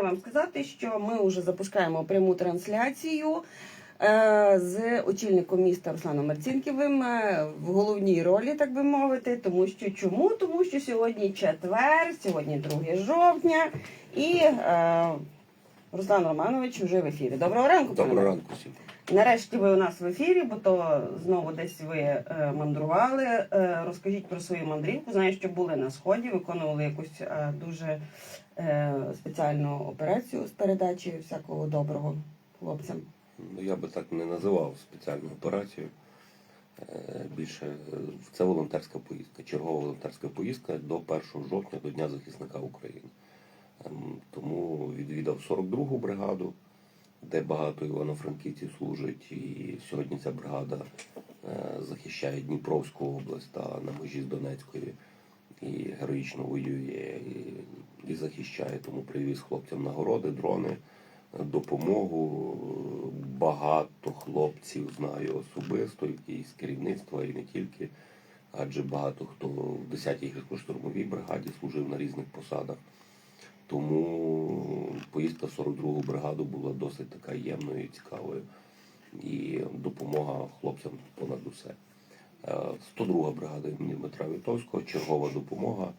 Вам сказати, що ми вже запускаємо пряму трансляцію е, з очільником міста Русланом Марцінківим е, в головній ролі, так би мовити. Тому що чому? Тому що сьогодні четвер, сьогодні 2 жовтня, і е, Руслан Романович вже в ефірі. Доброго ранку, Доброго ранку всім. Нарешті ви у нас в ефірі, бо то знову десь ви е, мандрували. Е, розкажіть про свою мандрівку. Знаю, що були на сході, виконували якусь е, дуже е, спеціальну операцію з передачі всякого доброго хлопцям. Ну, я би так не називав спеціальну операцію. Е, Більше це волонтерська поїздка, чергова волонтерська поїздка до 1 жовтня, до Дня захисника України. Тому відвідав 42-гу бригаду, де багато івано-франківців служить. І сьогодні ця бригада е, захищає Дніпровську область та на межі з Донецькою і героїчно воює і, і захищає. Тому привіз хлопцям нагороди, дрони, допомогу. Багато хлопців знаю особисто, і з керівництва, і не тільки. Адже багато хто в 10-й гірсько-штурмовій бригаді служив на різних посадах. Тому поїздка в 42-гу бригаду була досить така ємною і цікавою. І допомога хлопцям понад усе. Е, 102 бригада імені Дмитра Вітовського, чергова допомога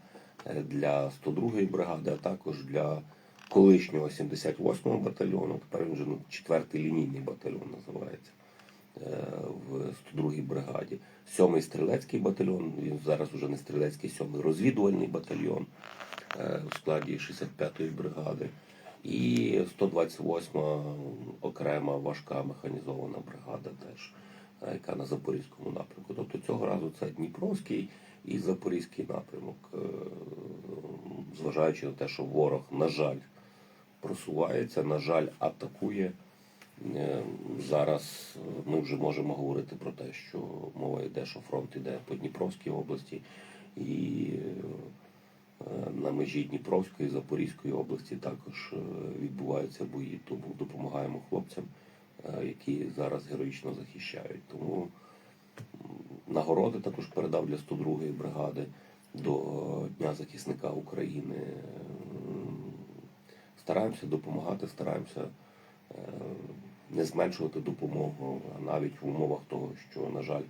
е, для 102-ї бригади, а також для колишнього 78-го батальйону. Тепер він вже ну, 4-й лінійний батальйон називається е, в 102-й бригаді. 7-й стрілецький батальйон, він зараз вже не стрілецький, 7-й розвідувальний батальйон е, в складі 65-ї бригади. І 128 окрема важка механізована бригада теж, е, яка на Запорізькому напрямку. Тобто цього разу це Дніпровський і Запорізький напрямок, Е, зважаючи на те, що ворог, на жаль, просувається, на жаль, атакує. Е, Зараз е, ми вже можемо говорити про те, що мова йде, що фронт йде по Дніпровській області і е, на межі Дніпровської, Запорізької області також е, відбуваються бої, тому допомагаємо хлопцям, е, які зараз героїчно захищають. Тому нагороди також передав для 102-ї бригади до е, Дня захисника України. Стараємося допомагати, стараємося е, не зменшувати допомогу, навіть в умовах того, що, на жаль,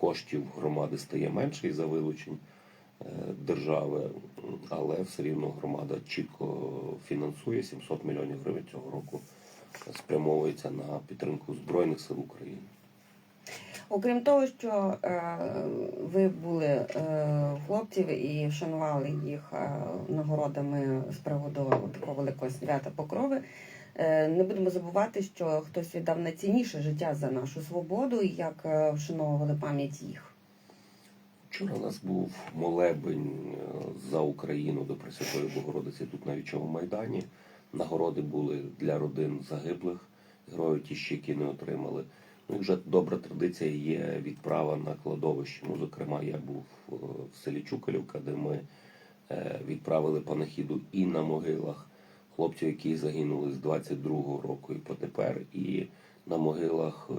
коштів громади стає менше із-за вилучень е, держави, але все рівно громада чітко фінансує 700 мільйонів гривень цього року спрямовується на підтримку Збройних сил України. Окрім того, що е, ви були е, хлопців і вшанували їх е, нагородами з приводу такого великого свята Покрови. е, Не будемо забувати, що хтось віддав найцінніше життя за нашу свободу, як е, вшановували пам'ять їх. Вчора у нас був молебень е, за Україну до Пресвятої Богородиці тут на Вічовому майдані. Нагороди були для родин загиблих героїв, ті ще які не отримали. Ну і вже добра традиція є відправа на кладовище. Ну, зокрема, я був е, в селі Чукалівка, де ми е, відправили панахіду і на могилах хлопців, які загинули з 22-го року і потепер, і на могилах е,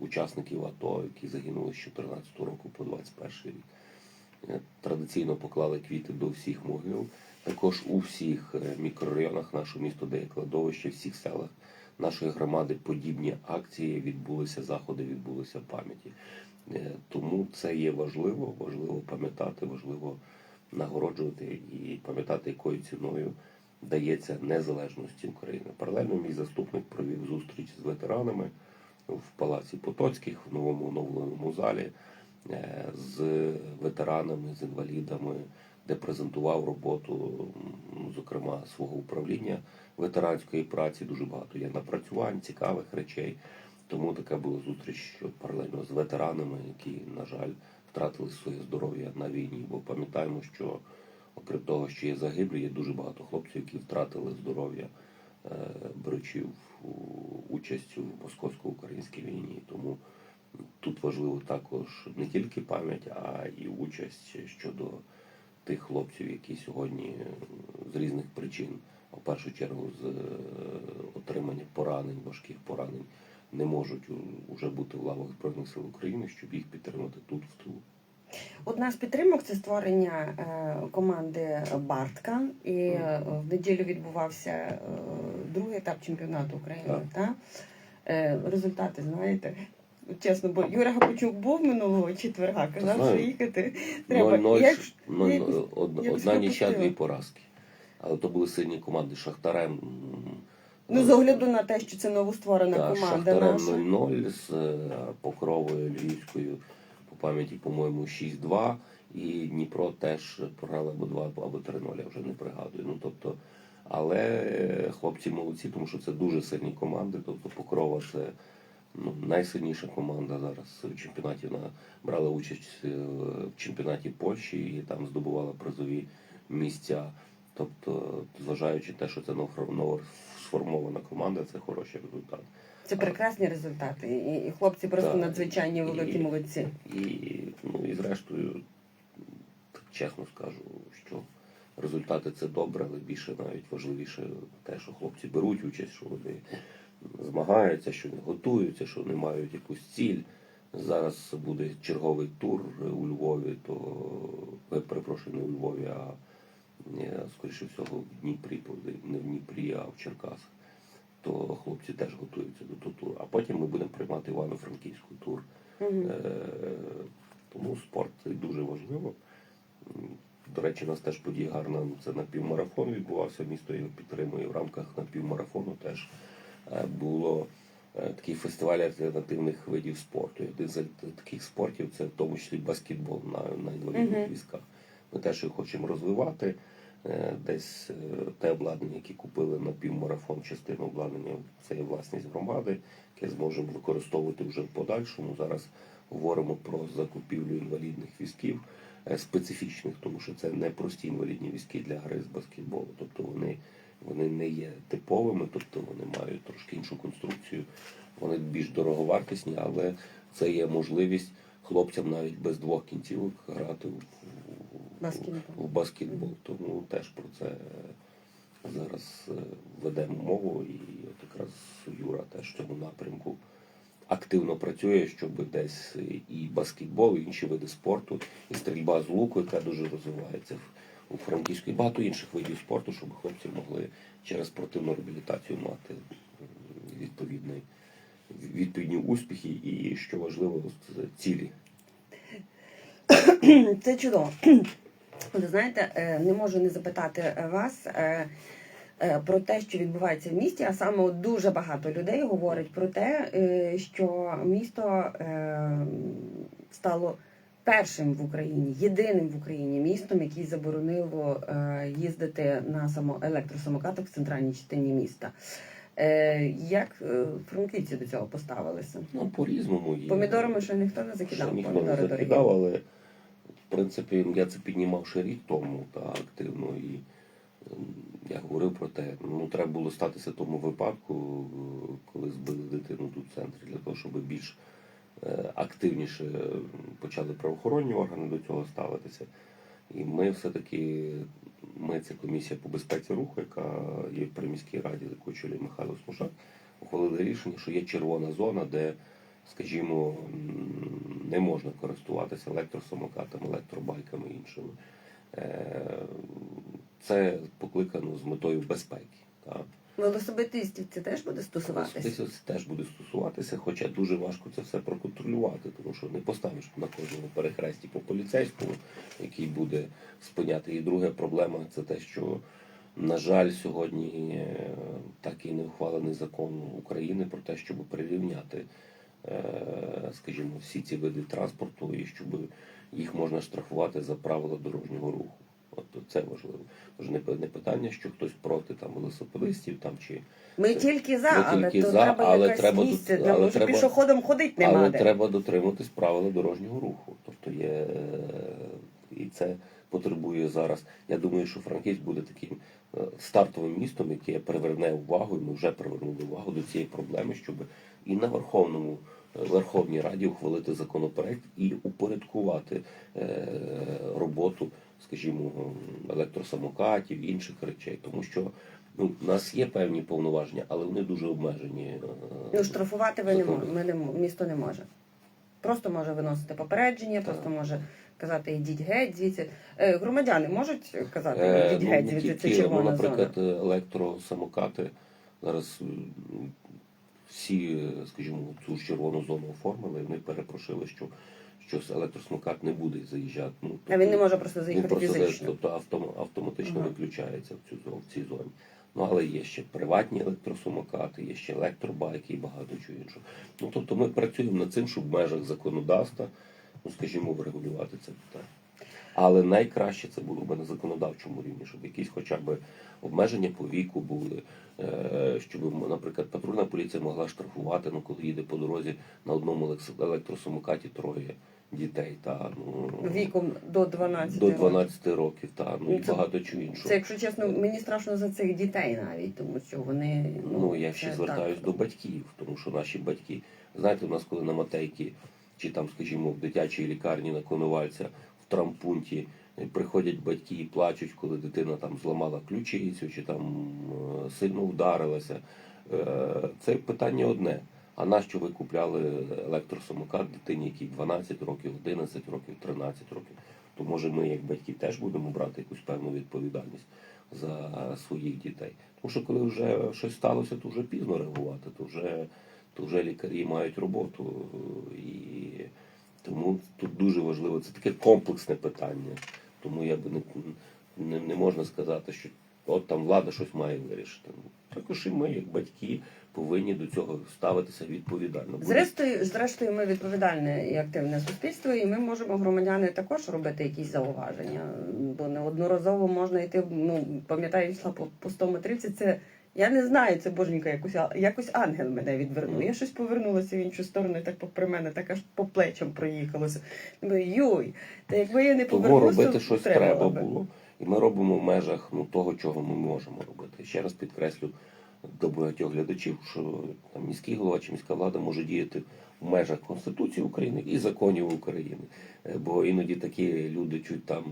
учасників АТО, які загинули з 14 року по 21 рік. Е, Традиційно поклали квіти до всіх могил. Також у всіх е, мікрорайонах нашого міста, де є кладовище, всіх селах нашої громади подібні акції відбулися, заходи відбулися пам'яті. Е, Тому це є важливо, важливо пам'ятати, важливо нагороджувати і пам'ятати, якою ціною дається незалежності України. Паралельно мій заступник провів зустріч з ветеранами в палаці Потоцьких в новому оновленому залі е, з ветеранами, з інвалідами, де презентував роботу, зокрема, свого управління ветеранської праці. Дуже багато є напрацювань, цікавих речей. Тому така була зустріч паралельно з ветеранами, які, на жаль, втратили своє здоров'я на війні. Бо пам'ятаємо, що окрім того, що є загиблі, є дуже багато хлопців, які втратили здоров'я, е, беручи участь у московсько-українській війні. Тому тут важливо також не тільки пам'ять, а і участь щодо тих хлопців, які сьогодні е, з різних причин, а в першу чергу з е, отримання поранень, важких поранень, не можуть уже бути в лавах Збройних сил України, щоб їх підтримати тут в тилу. Одна з підтримок це створення е, команди Бартка. І е, в неділю відбувався е, другий етап чемпіонату України. Та? Е, результати знаєте. Чесно, бо Юра Гапочук був минулого четверга, казав, Знаю. що їхати треба. 0-0, Як- ну, як- од- одна нічя, дві поразки. Але то були сильні команди. Шахтарем. Ну, з огляду на те, що це новостворена та, команда Шахтарем наша. 0-0, з Покровою Львівською, пам'яті, по-моєму, 6-2. І Дніпро теж програли або 2, або 3-0, я вже не пригадую. Ну, тобто, але е, хлопці молодці, тому що це дуже сильні команди. Тобто Покрова це ну, найсильніша команда зараз в чемпіонаті. Вона брала участь е, в чемпіонаті Польщі і там здобувала призові місця. Тобто, зважаючи те, що це ново- ново сформована команда, це хороший результат. Це прекрасні результати. І, і хлопці просто Так. надзвичайні великі І- молодці. І, ну, і зрештою, так чесно скажу, що результати це добре, але більше навіть важливіше те, що хлопці беруть участь, що вони змагаються, що вони готуються, що вони мають якусь ціль. Зараз буде черговий тур у Львові, то е, перепрошую, не у Львові, а скоріше всього в Дніпрі, не в Дніпрі, а в Черкасах. То хлопці теж готуються до того туру. А потім ми будемо приймати Івано-Франківську тур. Е, Тому спорт дуже важливо. До речі, у нас теж подія гарна. Це напівмарафон відбувався. Місто його підтримує. В рамках напівмарафону теж е, було е, такий фестиваль альтернативних видів спорту. Один з таких спортів це в тому числі баскетбол на, на інвалідних Мгм. візках. Ми теж його хочемо розвивати. Е, Десь е, те обладнання, яке купили на півмарафон, частину обладнання, це є власність громади, яке зможемо використовувати вже в подальшому. Зараз говоримо про закупівлю інвалідних візків е, специфічних, тому що це не прості інвалідні візки для гри з баскетболу. Тобто вони, вони не є типовими, тобто вони мають трошки іншу конструкцію, вони більш дороговартісні, але це є можливість хлопцям навіть без двох кінцівок грати в, Баскетбол. в баскетбол. Тому теж про це зараз е, ведемо мову, і от якраз Юра теж в цьому напрямку активно працює, щоб десь і баскетбол, і інші види спорту, і стрільба з луку, яка дуже розвивається у Франківську, і багато інших видів спорту, щоб хлопці могли через спортивну реабілітацію мати відповідний, відповідні успіхи і, що важливо, цілі. Це чудово. Ви знаєте, е, не можу не запитати вас е, е, про те, що відбувається в місті, а саме дуже багато людей говорять про те, що місто стало першим в Україні, єдиним в Україні містом, який заборонило їздити на само електросамокатах в центральній частині міста. Як франківці до цього поставилися? Ну, по-різному. Помідорами ще ніхто не закидав. Ще ніхто помідори дорогі. закидав, але в принципі я це піднімав ще рік тому та активно. І я говорив про те, ну треба було статися тому випадку, коли збили дитину тут в центрі, для того, щоб більш е, активніше почали правоохоронні органи до цього ставитися. І ми все-таки, ми це комісія по безпеці руху, яка є при міській раді, яку очолює Михайло Смушак, ухвалили рішення, що є червона зона, де, скажімо, не можна користуватися електросамокатами, електробайками і іншими. Е, Це покликано з метою безпеки. Так. Велосипедистів це теж буде стосуватися? Це теж буде стосуватися, хоча дуже важко це все проконтролювати, тому що не поставиш на кожному перехресті по поліцейському, який буде спиняти. І друга проблема це те, що, на жаль, сьогодні е, так і не ухвалений закон України про те, щоб прирівняти, скажімо, всі ці види транспорту і щоб їх можна штрафувати за правила дорожнього руху. От це важливо. Тож не, питання, що хтось проти там велосипедистів там чи Ми Це- тільки за, ми але тільки то за, треба але якась треба місце, тут- але треба- пішоходом ходить нема Але де. треба дотримуватись правила дорожнього руху. Тобто є е, і це потребує зараз. Я думаю, що Франківськ буде таким е, стартовим містом, яке приверне увагу, і ми вже привернули увагу до цієї проблеми, щоб і на Верховному е, Верховній Раді ухвалити законопроект і упорядкувати е, роботу, скажімо, електросамокатів, інших речей, тому що ну, у нас є певні повноваження, але вони дуже обмежені. е, Ну, штрафувати ви не ми не місто не може. Просто може виносити попередження, просто може казати ідіть геть звідси. Е, Громадяни можуть казати Е, ідіть ну, геть не звідси, це ну, червона наприклад, зона. електросамокати зараз всі, скажімо, цю ж червону зону оформили, і вони перепрошили, що, що електросамокат не буде заїжджати. Ну, А він не може просто він заїхати просто фізично. тобто автом, автоматично Ага. виключається в, цю, в цій зоні. Ну, але є ще приватні електросамокати, є ще електробайки і багато чого іншого. Ну, тобто ми працюємо над цим, щоб в межах законодавства, ну, скажімо, врегулювати це питання. Але найкраще це було б на законодавчому рівні, щоб якісь хоча б обмеження по віку були, щоб, наприклад, патрульна поліція могла штрафувати, ну, коли їде по дорозі на одному електросамокаті троє дітей. Та, ну, Віком до 12 до років. 12 років, та, ну і Ну, це- багато чого іншого. Це, якщо чесно, мені страшно за цих дітей навіть, тому що вони. Ну, я це ще так. звертаюсь до батьків, тому що наші батьки, знаєте, у нас коли на Матейки, чи там, скажімо, в дитячій лікарні на Коновальця, в трампунті е, приходять батьки і плачуть, коли дитина там зламала ключицю, чи там е, сильно вдарилася. Е, Це питання одне. А нащо ви купляли електросамокат дитині, якій 12 років, 11 років, 13 років? То може ми, як батьки, теж будемо брати якусь певну відповідальність за своїх дітей. Тому що коли вже щось сталося, то вже пізно реагувати, то вже, то вже лікарі мають роботу. І тому тут дуже важливо, це таке комплексне питання. Тому я би не, не, не можна сказати, що от там влада щось має вирішити. Ну, Також і ми, як батьки, повинні до цього ставитися відповідально. Зрештою, зрештою, ми відповідальне і активне суспільство, і ми можемо громадяни також робити якісь зауваження. Бо неодноразово можна йти. Ну пам'ятаю, йшла по, по 100 метрівці. Це я не знаю, це боженька якось якось ангел мене відвернув. Я щось повернулася в іншу сторону, і так попри мене, так аж по плечам проїхалося. Думаю, Йой, та якби я не повернувся, робити щось треба би. було. І ми робимо в межах ну, того, чого ми можемо робити. Ще раз підкреслю до багатьох глядачів, що там міський голова чи міська влада може діяти в межах Конституції України і законів України. Е, Бо іноді такі люди чуть там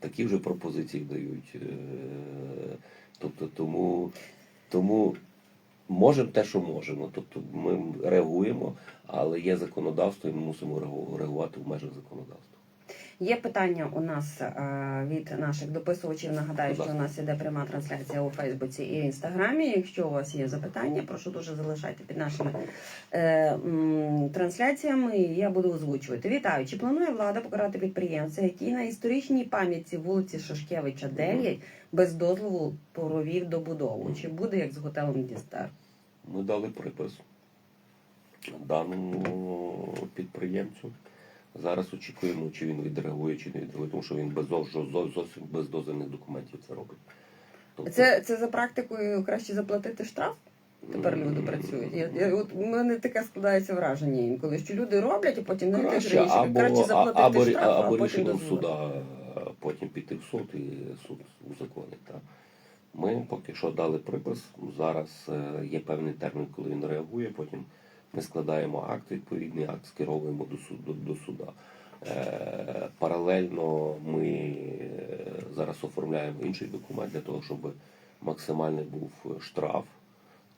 такі вже пропозиції дають. Е, Тобто тому, тому можемо те, що можемо. Тобто ми реагуємо, але є законодавство, і ми мусимо реагувати в межах законодавства. Є питання у нас е, від наших дописувачів. Нагадаю, що у нас іде пряма трансляція у Фейсбуці і Інстаграмі. Якщо у вас є запитання, прошу дуже залишайте під нашими е, трансляціями. і Я буду озвучувати. Вітаю! Чи планує влада покарати підприємця, який на історичній пам'ятці вулиці Шашкевича 9 без дозволу провів добудову? Чи буде як з готелем Дістар? Ми дали припис даному підприємцю. Зараз очікуємо, чи він відреагує, чи не відреагує, тому що він без зовсім без дозвільних документів це робить. Тобто, Це, це за практикою краще заплатити штраф? Тепер люди працюють. Я, я, от у мене таке складається враження інколи, що люди роблять, а потім не Краще краще, або, краще заплатити або, штраф, а, або потім рішенням суда, потім піти в суд і суд узаконить. Ми поки що дали припис. Зараз е, є певний термін, коли він реагує. Потім ми складаємо акт, відповідний акт скеровуємо до суду. До суда. Е, Паралельно ми е, зараз оформляємо інший документ для того, щоб максимальний був штраф.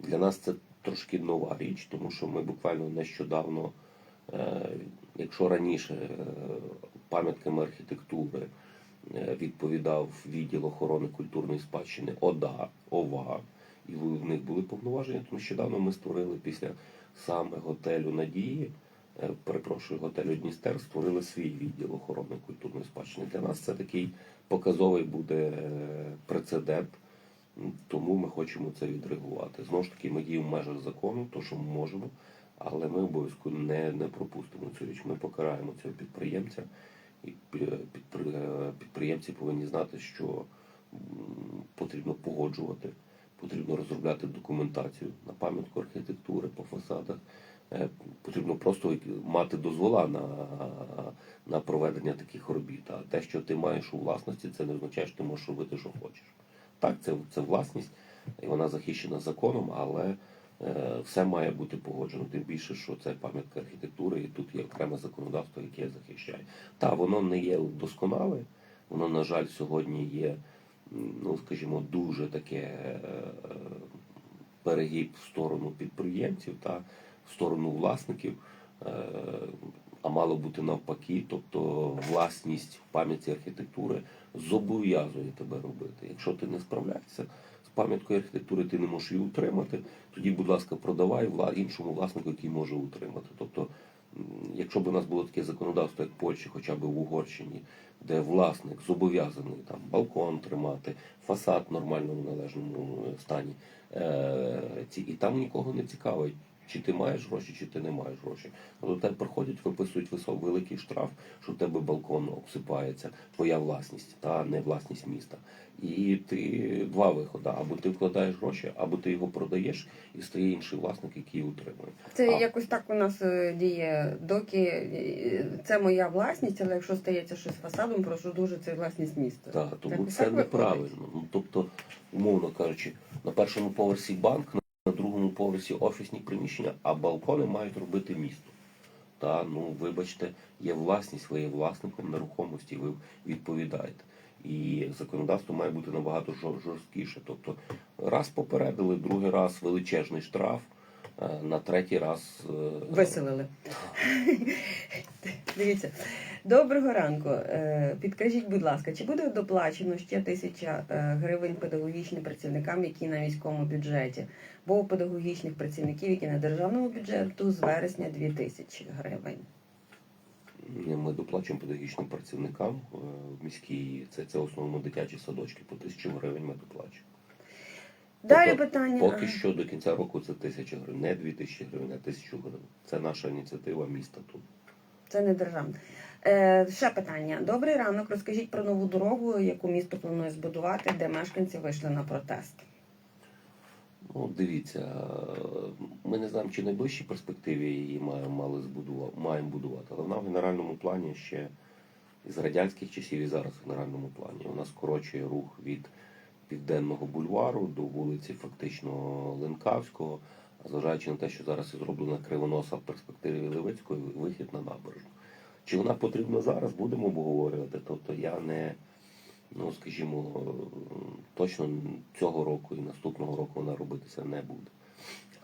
Для нас це трошки нова річ, тому що ми буквально нещодавно, е, якщо раніше пам'ятками архітектури відповідав відділ охорони культурної спадщини ОДА, ОВА, і в них були повноваження, то нещодавно ми створили після саме готелю Надії, е, перепрошую, готелю Дністер, створили свій відділ охорони культурної спадщини. Для нас це такий показовий буде е, прецедент. Тому ми хочемо це відреагувати. Знову ж таки, ми діємо в межах закону, то що ми можемо, але ми обов'язково не, не пропустимо цю річ. Ми покараємо цього підприємця, і е, підприємці повинні знати, що потрібно погоджувати, потрібно розробляти документацію на пам'ятку архітектури по фасадах. Е, Потрібно просто мати дозвола на, на проведення таких робіт. А те, що ти маєш у власності, це не означає, що ти можеш робити, що хочеш. Так, це, це власність, і вона захищена законом, але е, все має бути погоджено. Тим більше, що це пам'ятка архітектури, і тут є окреме законодавство, яке захищає. Так, воно не є досконале, воно, на жаль, сьогодні є, ну скажімо, дуже таке е, перегиб в сторону підприємців та в сторону власників. Е, а мало бути навпаки. Тобто власність в пам'яті архітектури зобов'язує тебе робити. Якщо ти не справляєшся з пам'яткою архітектури, ти не можеш її утримати, тоді, будь ласка, продавай іншому власнику, який може утримати. Тобто, якщо б у нас було таке законодавство, як в Польщі, хоча б в Угорщині, де власник зобов'язаний там балкон тримати, фасад в нормальному належному е, стані, е, ці, і там нікого не цікавить. Чи ти маєш гроші, чи ти не маєш гроші. А до тебе приходять, виписують висок, великий штраф, що в тебе балкон обсипається, твоя власність, та не власність міста. І ти два виходи: або ти вкладаєш гроші, або ти його продаєш і стає інший власник, який утримує. Це А. якось так у нас е, діє, доки е, це моя власність, але якщо стається щось з фасадом, прошу дуже це власність міста. Так, тому Так, це так неправильно. Ну тобто, умовно кажучи, на першому поверсі банк, поверсі офісні приміщення, а балкони мають робити місто. Та ну вибачте, є власність, ви є власником нерухомості, ви відповідаєте. І законодавство має бути набагато жорсткіше. Тобто, раз попередили, другий раз величезний штраф, на третій раз е, Виселили. Дивіться. Доброго ранку. Е, Підкажіть, будь ласка, чи буде доплачено ще тисяча е, гривень педагогічним працівникам, які на міському бюджеті? Бо у педагогічних працівників, які на державному бюджету, з вересня 2 тисячі гривень. Ми доплачуємо педагогічним працівникам е, в міській, це, це основному дитячі садочки, по тисячу гривень ми доплачуємо. Далі Тобто, питання. Поки що до кінця року це тисяча гривень, не дві тисячі гривень, а тисячу гривень. Це наша ініціатива міста тут. Це не державне. Е, ще питання. Добрий ранок. Розкажіть про нову дорогу, яку місто планує збудувати, де мешканці вийшли на протест. Ну, дивіться, ми не знаємо, чи в найближчій перспективі її маємо, мали збудувати, маємо будувати, але вона в генеральному плані ще з радянських часів і зараз в генеральному плані. Вона скорочує рух від південного бульвару до вулиці фактично Ленкавського, зважаючи на те, що зараз зроблена кривоноса в перспективі Левицької, вихід на набережну. Чи вона потрібна зараз, будемо обговорювати. Тобто я не, ну скажімо, точно цього року і наступного року вона робитися не буде.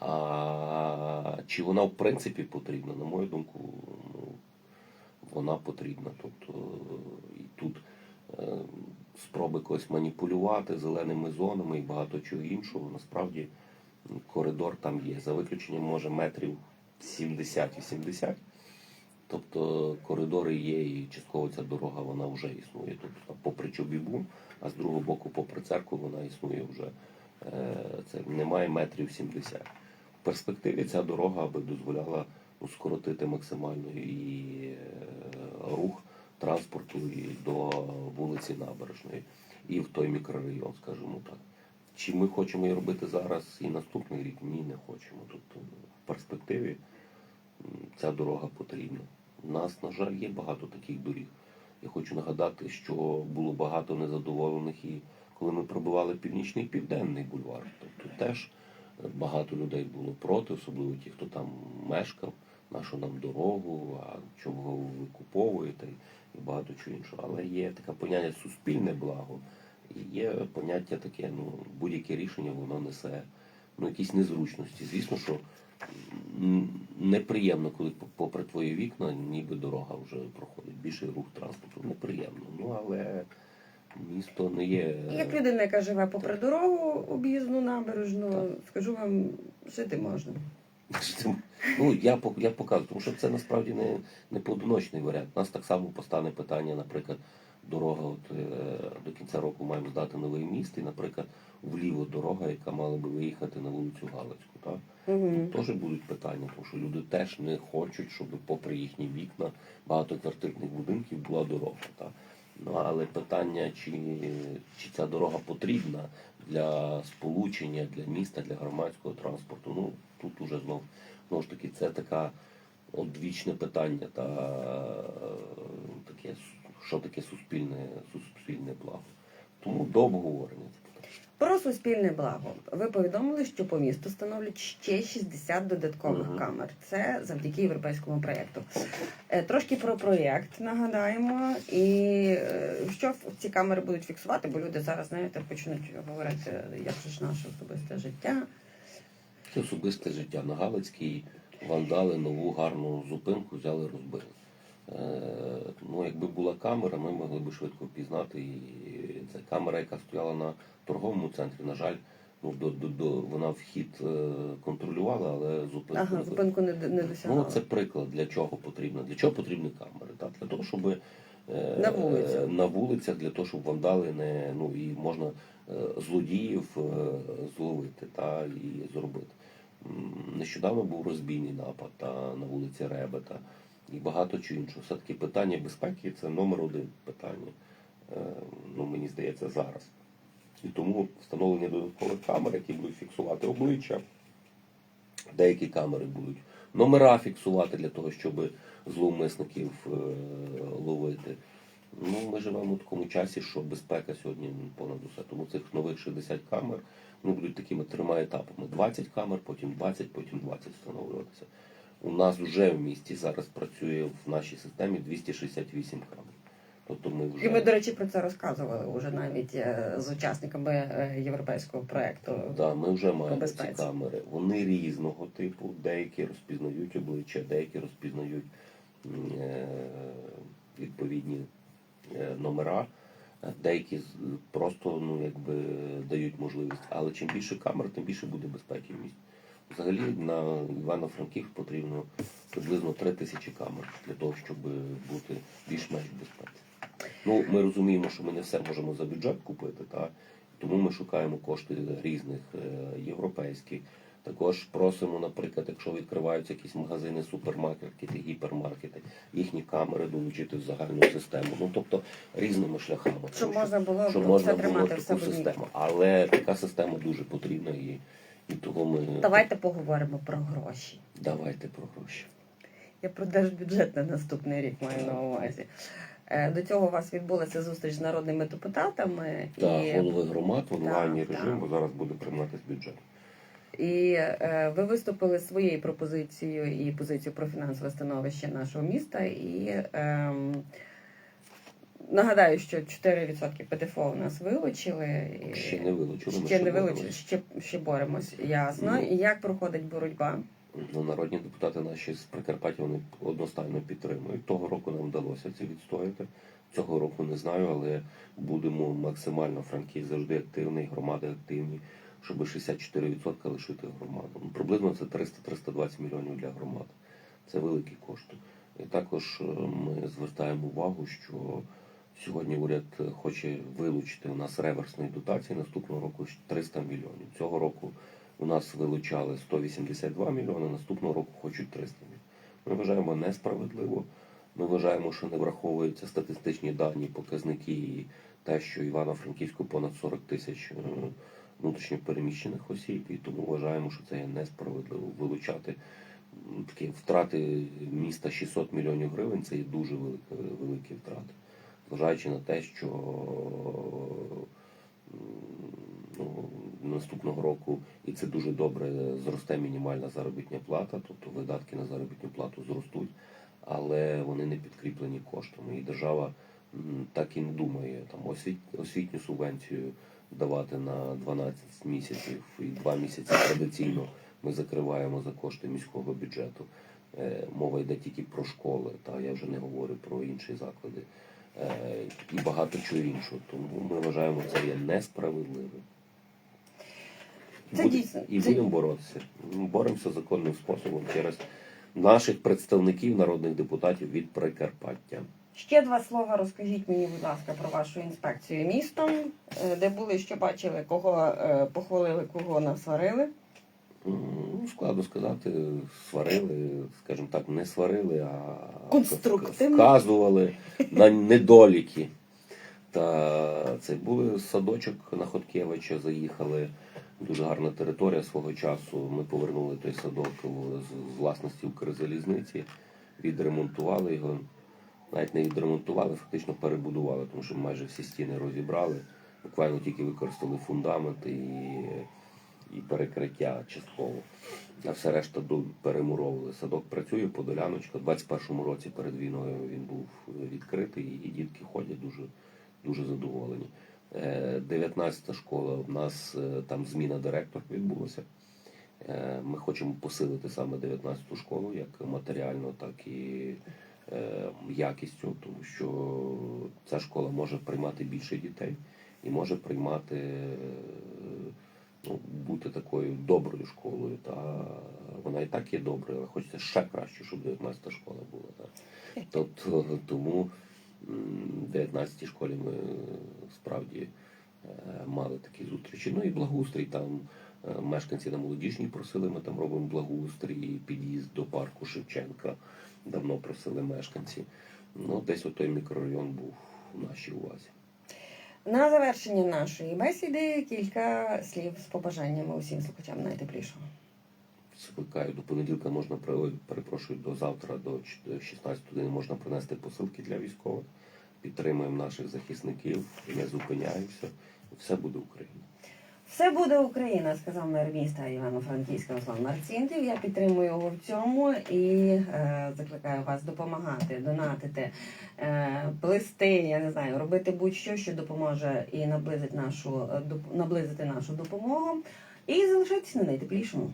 А чи вона в принципі потрібна? На мою думку, ну, вона потрібна. Тобто і тут е, спроби когось маніпулювати зеленими зонами і багато чого іншого. Насправді коридор там є. За виключенням може метрів 70-80. Тобто коридори є, і частково ця дорога вона вже існує. Тобто, попри Чобібу, а з другого боку, попри церкву, вона існує вже е, це немає метрів 70. В перспективі ця дорога би дозволяла ну, скоротити максимально і е, рух транспорту і до вулиці Набережної, і в той мікрорайон, скажімо так. Чи ми хочемо її робити зараз і наступний рік? Ні, не хочемо. Тобто в перспективі ця дорога потрібна. У нас, на жаль, є багато таких доріг. Я хочу нагадати, що було багато незадоволених і коли ми пробивали північний південний бульвар. Тобто теж е, багато людей було проти, особливо ті, хто там мешкав, нашу нам дорогу, а чого ви викуповуєте і багато чого іншого. Але є таке поняття суспільне благо, і є поняття таке, ну, будь-яке рішення воно несе ну, якісь незручності. Звісно, що неприємно, коли попри твої вікна, ніби дорога вже проходить. Більший рух транспорту. Неприємно. Ну але місто не є. Як людина, яка живе попри дорогу, об'їзну набережну, скажу вам, жити можна. Ну, я, я показую, тому що це насправді не, не поодиночний варіант. У нас так само постане питання, наприклад, дорога от, е, до кінця року маємо здати новий міст, і, наприклад, вліво дорога, яка мала би виїхати на вулицю Галицьку. Так? Угу. Теж будуть питання, тому що люди теж не хочуть, щоб попри їхні вікна багатоквартирних будинків була дорога. Так? Ну, але питання, чи, чи ця дорога потрібна для сполучення, для міста, для громадського транспорту, ну тут уже знов, знову ж таки це така одвічне питання та таке, що таке суспільне, суспільне благо. Тому до обговорення. Про суспільне благо. Ви повідомили, що по місту становлять ще 60 додаткових Мгм. камер. Це завдяки європейському проєкту. Е, Трошки про проєкт нагадаємо. І е, що ці камери будуть фіксувати, бо люди зараз, знаєте, почнуть говорити, як же ж наше особисте життя. Це особисте життя. На Галицькій вандали нову гарну зупинку взяли, розбили. Е, Ну, якби була камера, ми могли б швидко впізнати. І це камера, яка стояла на торговому центрі, на жаль, ну, до, до, до, вона вхід е, контролювала, але зупинку Ага, не зупинку не, не досягала. Ну, це приклад для чого потрібно. Для чого потрібні камери? Так? Для того, щоб е, На вулиці. е, на вулицях, для того, щоб вандали не ну і можна злодіїв зловити та і зробити. Нещодавно був розбійний напад та на вулиці Ребета і багато чого іншого. Все таки питання безпеки це номер один питання. Е, Ну, мені здається, зараз. І тому встановлення додаткових камер, які будуть фіксувати обличчя, деякі камери будуть номера фіксувати для того, щоб зловмисників е, ловити. Ну, ми живемо в такому часі, що безпека сьогодні понад усе. Тому цих нових 60 камер вони будуть такими трьома етапами: 20 камер, потім 20, потім 20 встановлюватися. У нас вже в місті зараз працює в нашій системі 268 камер. Тобто ми вже І ми, до речі, про це розказували вже навіть е, з учасниками е, європейського проекту. Да, ми вже маємо ці камери. Вони різного типу, деякі розпізнають обличчя, деякі розпізнають е, відповідні номера, е, деякі просто ну, якби, дають можливість. Але чим більше камер, тим більше буде безпеки в місті. Взагалі на Івано-Франківськ потрібно приблизно 3 тисячі камер для того, щоб бути більш-менш безпеці. Ну, ми розуміємо, що ми не все можемо за бюджет купити, та? тому ми шукаємо кошти різних е, європейських. Також просимо, наприклад, якщо відкриваються якісь магазини, супермаркети, гіпермаркети, їхні камери долучити в загальну систему. Ну тобто різними шляхами. Щоб можна було щоб можна було таку систему. Але така система дуже потрібна і, і того ми Давайте поговоримо про гроші. давайте про гроші. Я про держбюджет на наступний рік маю на увазі. Е, До цього у вас відбулася зустріч з народними депутатами Та і, голови громад в онлайні Так, режим, так. бо зараз буде прийматись бюджет. І е, ви виступили своєю пропозицією і позицією про фінансове становище нашого міста. І ем, нагадаю, що 4% ПТФО у нас вилучили. Ще не вилучили. ще не вилучили, ще, ще боремось, ясно. Ну. І як проходить боротьба? Ну, народні депутати наші з Прикарпаття вони одностайно підтримують. Того року нам вдалося це відстояти. Цього року не знаю, але будемо максимально Франківськ завжди активний, громади активні, щоб 64% лишити громаду. Ну, приблизно це 300-320 мільйонів для громад. Це великі кошти. І також е, ми звертаємо увагу, що сьогодні уряд хоче вилучити у нас реверсної дотації наступного року 300 мільйонів. Цього року у нас вилучали 182 мільйони, наступного року хочуть 300 мільйонів. Ми вважаємо несправедливо. Ми вважаємо, що не враховуються статистичні дані, показники і те, що Івано-Франківську понад 40 тисяч е, внутрішньо переміщених осіб, і тому вважаємо, що це є несправедливо. Вилучати такі втрати міста 600 мільйонів гривень це є дуже великі, великі втрати. Зважаючи на те, що ну, наступного року, і це дуже добре, зросте мінімальна заробітня плата, тобто видатки на заробітну плату зростуть, але вони не підкріплені коштами. І держава так і не думає там освіт, освітню субвенцію давати на 12 місяців і 2 місяці традиційно ми закриваємо за кошти міського бюджету. Е, Мова йде тільки про школи, та я вже не говорю про інші заклади. Е, І багато чого іншого. Тому ми вважаємо це є несправедливим. Це дійсно- І це- будемо боротися. Боремося законним способом через наших представників, народних депутатів від Прикарпаття. Ще два слова розкажіть мені, будь ласка, про вашу інспекцію містом, е, де були, що бачили, кого е, похвалили, кого насварили. Ну, складно сказати, сварили, скажімо так, не сварили, а Конструктивно. вказували на недоліки. Та це були садочок на Хоткевича, заїхали. Дуже гарна територія свого часу. Ми повернули той садок з власності Укрзалізниці, відремонтували його. Навіть не відремонтували, фактично перебудували, тому що майже всі стіни розібрали. Буквально тільки використали фундамент і, і перекриття частково. А все решта перемуровували. Садок працює, подоляночка. У 21-му році перед війною він був відкритий, і дітки ходять дуже, дуже задоволені. Е, 19-та школа, у нас е, там зміна директора відбулася. Е, Ми хочемо посилити саме 19-ту школу, як матеріально, так і е, якістю, тому що ця школа може приймати більше дітей і може приймати, е, ну, бути такою доброю школою. Та вона і так є доброю, але хочеться ще краще, щоб 19 школа була. Так. Тобто тому в 19 школі ми справді е, мали такі зустрічі. Ну і благоустрій там. Е, Мешканці на молодіжній просили, ми там робимо благоустрій, під'їзд до парку Шевченка. Давно просили мешканці. Ну, десь отой мікрорайон був у нашій увазі. На завершення нашої бесіди кілька слів з побажаннями усім слухачам найтеплішого. Скликаю до понеділка можна перепрошую до завтра, до ч- 16 години можна принести посилки для військових. Підтримуємо наших захисників, не зупиняємося. Все буде Україна. Все буде Україна, сказав мер міста Івано-Франківська Руслан Марцінків. Я підтримую його в цьому і е, закликаю вас допомагати, донатити, е, плести, я не знаю, робити будь-що, що допоможе і наблизить нашу е, доп, наблизити нашу допомогу. І залишайтесь на найтеплішому.